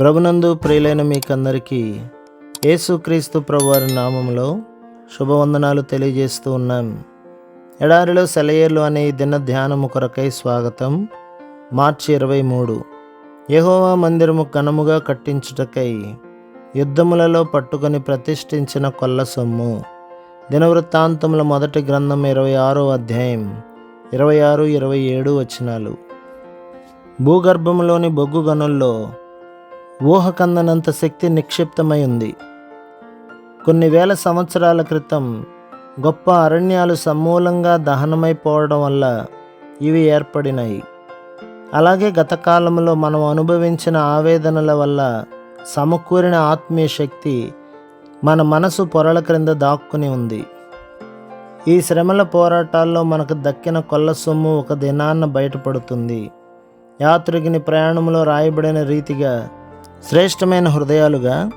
ప్రభునందు ప్రియులైన మీకందరికీ యేసుక్రీస్తు ప్రభువారి నామంలో శుభవందనాలు తెలియజేస్తూ ఉన్నాం. ఎడారిలో సెలయేర్లు అనే దిన ధ్యానము కొరకై స్వాగతం మార్చి ఇరవై మూడు. యహోవా మందిరము ఘనముగా కట్టించుటకై యుద్ధములలో పట్టుకొని ప్రతిష్ఠించిన కొల్ల సొమ్ము. దినవృత్తాంతముల మొదటి గ్రంథం ఇరవై ఆరో అధ్యాయం ఇరవై ఆరు ఇరవై ఏడు వచనాలు. భూగర్భంలోని బొగ్గు గనుల్లో ఊహకందనంత శక్తి నిక్షిప్తమై ఉంది. కొన్ని వేల సంవత్సరాల క్రితం గొప్ప అరణ్యాలు సమూలంగా దహనమైపోవడం వల్ల ఇవి ఏర్పడినాయి. అలాగే గత కాలంలో మనం అనుభవించిన ఆవేదనల వల్ల సమకూరిన ఆత్మీయ శక్తి మన మనసు పొరల క్రింద దాక్కుని ఉంది. ఈ శ్రమల పోరాటాల్లో మనకు దక్కిన కొల్ల సొమ్ము ఒక దినాన్న బయటపడుతుంది. యాత్రికుని ప్రయాణంలో రాయబడిన రీతిగా శ్రేష్టమైన హృదయాలుగా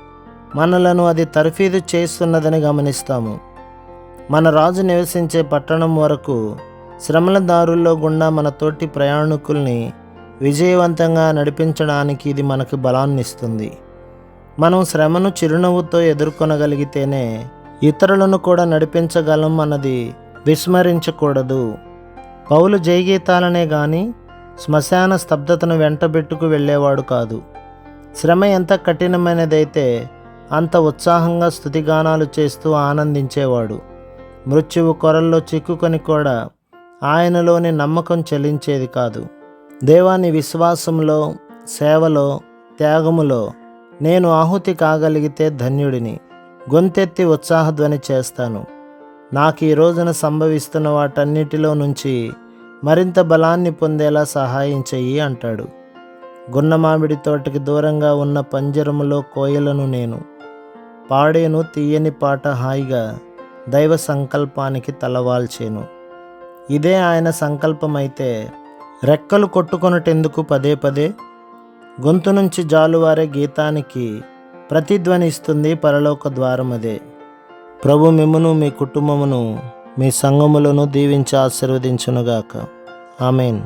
మనలను అది తర్ఫీదు చేస్తున్నదని గమనిస్తాము. మన రాజు నివసించే పట్టణం వరకు శ్రమల దారుల్లో గుండా మన తోటి ప్రయాణికుల్ని విజయవంతంగా నడిపించడానికి ఇది మనకు బలాన్నిస్తుంది. మనం శ్రమను చిరునవ్వుతో ఎదుర్కొనగలిగితేనే ఇతరులను కూడా నడిపించగలం అన్నది విస్మరించకూడదు. పౌలు జయగీతాలనే గాని శ్మశాన స్తబ్దతను వెంటబెట్టుకు వెళ్ళేవాడు కాదు. శ్రమ ఎంత కఠినమైనదైతే అంత ఉత్సాహంగా స్థుతిగానాలు చేస్తూ ఆనందించేవాడు. మృత్యువు కొరల్లో చిక్కుకొని కూడా ఆయనలోని నమ్మకం చెల్లించేది కాదు. దేవాని విశ్వాసంలో సేవలో త్యాగములో నేను ఆహుతి కాగలిగితే ధన్యుడిని. గొంతెత్తి ఉత్సాహధ్వని చేస్తాను. నాకు ఈ రోజున సంభవిస్తున్న వాటన్నిటిలో నుంచి మరింత బలాన్ని పొందేలా సహాయం చెయ్యి అంటాడు. గున్నమామిడి తోటకి దూరంగా ఉన్న పంజరములో కోయలను నేను. పాడేను తీయని పాట హాయిగా దైవ సంకల్పానికి తలవాల్చేను. ఇదే ఆయన సంకల్పమైతే రెక్కలు కొట్టుకొనటెందుకు పదే పదే? గొంతు నుంచి జాలువారే గీతానికి ప్రతిధ్వనిస్తుంది పరలోక ద్వారమదే. ప్రభు మిమ్మును మీ కుటుంబమును మీ సంఘములను దీవించి ఆశీర్వదించునుగాక. ఆమెన్.